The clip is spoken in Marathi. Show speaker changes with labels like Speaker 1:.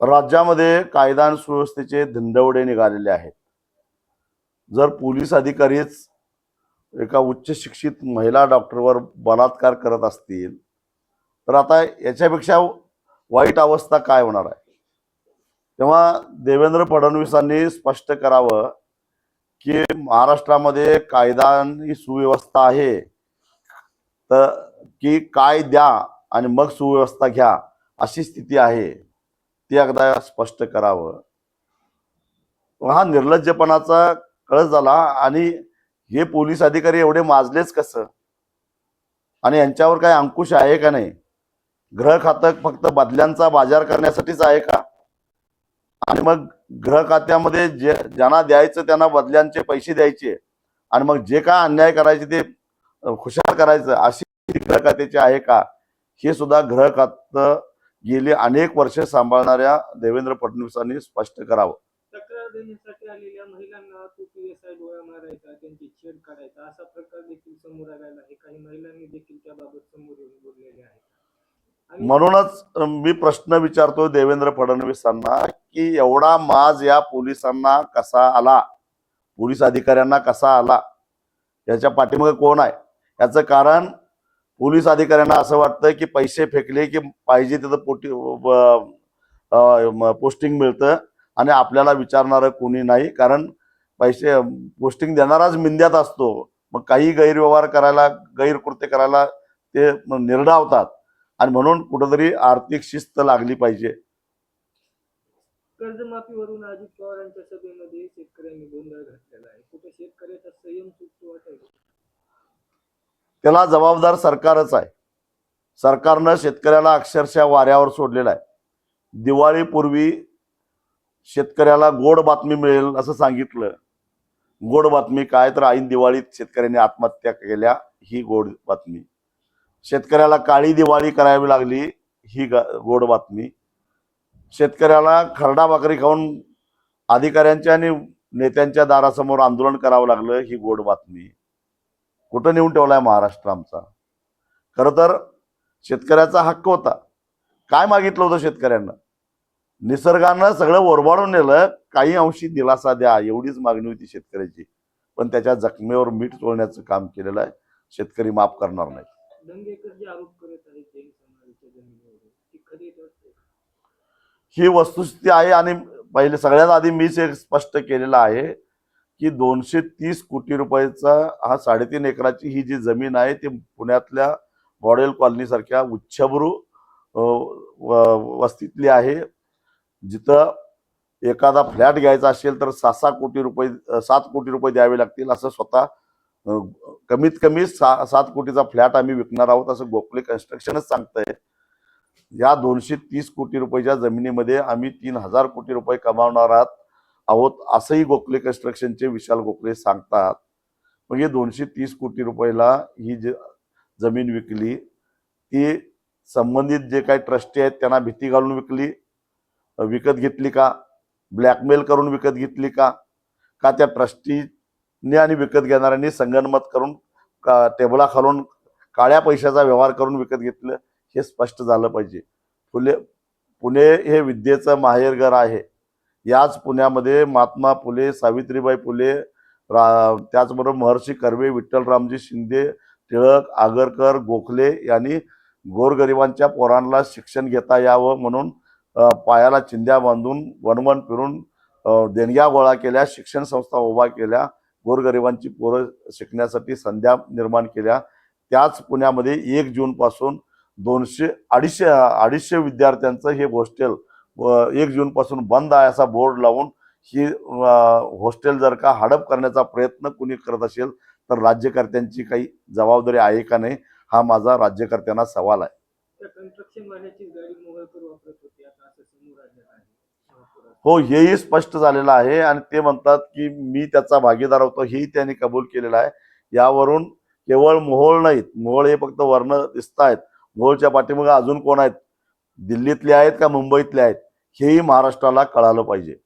Speaker 1: राज्यामध्ये कायदा आणि सुव्यवस्थेचे धंदवडे निघालेले आहेत. जर पोलीस अधिकारीच एका उच्च शिक्षित महिला डॉक्टरवर बलात्कार करत असतील तर आता याच्यापेक्षा वाईट अवस्था काय होणार आहे? तेव्हा देवेंद्र फडणवीसांनी स्पष्ट करावं की महाराष्ट्रामध्ये कायदा आणि सुव्यवस्था आहे. तर की काय द्या आणि मग सुव्यवस्था घ्या. अशी स्थिती आहे ते अगदा स्पष्ट करावं. हा निर्लज्जपणाचा कळस झाला आणि हे पोलीस अधिकारी एवढे माजलेच कसं? आणि यांच्यावर काय अंकुश आहे का नाही? ग्रह खातं फक्त बदल्यांचा बाजार करण्यासाठीच आहे का? आणि मग ग्रह खात्यामध्ये जे ज्यांना द्यायचं त्यांना बदल्यांचे पैसे द्यायचे. आणि मग जे काय अन्याय करायचे ते हुशार खुशाल करायचं अशी ग्रह खात्याची आहे का? हे सुद्धा ग्रह खातं गेली अनेक वर्ष सांभाळणाऱ्या देवेंद्र फडणवीसांनी स्पष्ट करावं.
Speaker 2: तक्रार देण्यासाठी आलेल्या महिलांना तो पी एस आय डोळा मारायचा त्यांची छेड काढायचा असा प्रकार देखील समोर आलेला आहे. काही महिलांनी देखील त्याबाबत समोर येऊन बोललेले आहेत. आणि
Speaker 1: म्हणूनच मी प्रश्न विचारतो देवेंद्र फडणवीसांना की एवढा माज या पोलिसांना कसा आला? पोलीस अधिकाऱ्यांना कसा आला? याच्या पाठीमागे कोण आहे? याचं कारण पोलीस अधिकाऱ्यांना असं वाटतं की पैसे फेकले की पाहिजे तिथं पोटी पोस्टिंग मिळतं. आणि आपल्याला विचारणारं कोणी नाही कारण पैसे पोस्टिंग देणाराच मिंद्यात असतो. मग काही गैरव्यवहार करायला गैरकृत्य करायला ते निर्डावतात आणि म्हणून कुठंतरी आर्थिक शिस्त लागली पाहिजे.
Speaker 2: कर्जमाफीवरून अजित पवारांच्या सभेमध्ये शेतकऱ्यांनी गोंधळ घातलेला आहे. कुठे शेतकऱ्याचा संयम चुकतो वाटेल
Speaker 1: त्याला जबाबदार सरकारच आहे. सरकारनं शेतकऱ्याला अक्षरशः वाऱ्यावर सोडलेला आहे. दिवाळीपूर्वी शेतकऱ्याला गोड बातमी मिळेल असं सांगितलं. गोड बातमी काय तर ऐन दिवाळीत शेतकऱ्यांनी आत्महत्या केल्या ही गोड बातमी. शेतकऱ्याला काळी दिवाळी करावी लागली ही ग- गोड बातमी. शेतकऱ्याला खरडा भाकरी खाऊन अधिकाऱ्यांच्या आणि नेत्यांच्या दारासमोर आंदोलन करावं लागलं ही गोड बातमी. कुठं नेऊन ठेवलाय महाराष्ट्र आमचा? खरं तर शेतकऱ्याचा हक्क होता. काय मागितलं होतं शेतकऱ्यांना? निसर्गानं सगळं ओरबाडून नेलं काही अंशी दिलासा द्या एवढीच मागणी होती शेतकऱ्याची. पण त्याच्या जखमेवर मीठ चोळण्याचं काम केलेलं आहे. शेतकरी माफ करणार नाही ही वस्तुस्थिती आहे आणि पहिले सगळ्यात आधी मीच एक स्पष्ट केलेलं आहे. की दोनशे तीस कोटी रुपयाचा हा साडेतीन एकराची ही जी जमीन आहे ती पुण्यातल्या मॉडेल कॉलनीसारख्या उच्चभ्रू व- वस्तीतली आहे. जिथं एखादा फ्लॅट घ्यायचा असेल तर सहा सहा कोटी रुपये सात कोटी रुपये द्यावे लागतील असं स्वतः कमीत कमी सा सात कोटीचा फ्लॅट आम्ही विकणार आहोत असं गोखले कन्स्ट्रक्शनच सांगतंय. या दोनशे तीस कोटी रुपयाच्या जमिनीमध्ये आम्ही तीन हजार कोटी रुपये कमावणार आहात. आहोत असंही गोखले कन्स्ट्रक्शनचे विशाल गोखले सांगतात मग हे दोनशे तीस कोटी रुपयाला ही जे जमीन विकली ती संबंधित जे काही ट्रस्टी आहेत त्यांना भीती घालून विकली विकत घेतली का? ब्लॅकमेल करून विकत घेतली का? का त्या ट्रस्टीने आणि विकत घेणाऱ्यांनी संगणमत करून का टेबला खालून काळ्या पैशाचा व्यवहार करून विकत घेतलं हे स्पष्ट झालं पाहिजे. फुले पुणे हे विद्येचं माहेरघर आहे. याच पुण्यामध्ये महात्मा फुले सावित्रीबाई फुले रा त्याचबरोबर महर्षी कर्वे विठ्ठलरामजी शिंदे टिळक आगरकर गोखले यांनी गोरगरिबांच्या पोरांना शिक्षण घेता यावं म्हणून पायाला चिंध्या बांधून वनवन फिरून देणग्या गोळा केल्या शिक्षण संस्था उभा केल्या गोरगरिबांची पोरं शिकण्यासाठी संध्या निर्माण केल्या. त्याच पुण्यामध्ये एक जूनपासून दोनशे अडीचशे अडीचशे विद्यार्थ्यांचं हे हॉस्टेल एक जूनपासून बंद आहे असा बोर्ड लावून ही हॉस्टेल जर का हडप करण्याचा प्रयत्न कुणी करत असेल तर राज्यकर्त्यांची काही जबाबदारी आहे का नाही हा माझा राज्यकर्त्यांना सवाल आहे. हो हेही स्पष्ट झालेलं आहे आणि ते म्हणतात की मी त्याचा भागीदार होतो हेही त्यांनी कबूल केलेलं आहे. यावरून केवळ मोहोळ नाहीत मोहोळ हे फक्त वर्ण दिसत आहेत मोहोळच्या पाठीमागे अजून कोण आहेत? दिल्लीतले आहेत का मुंबईतले आहेत? हेही महाराष्ट्राला कळालं पाहिजे.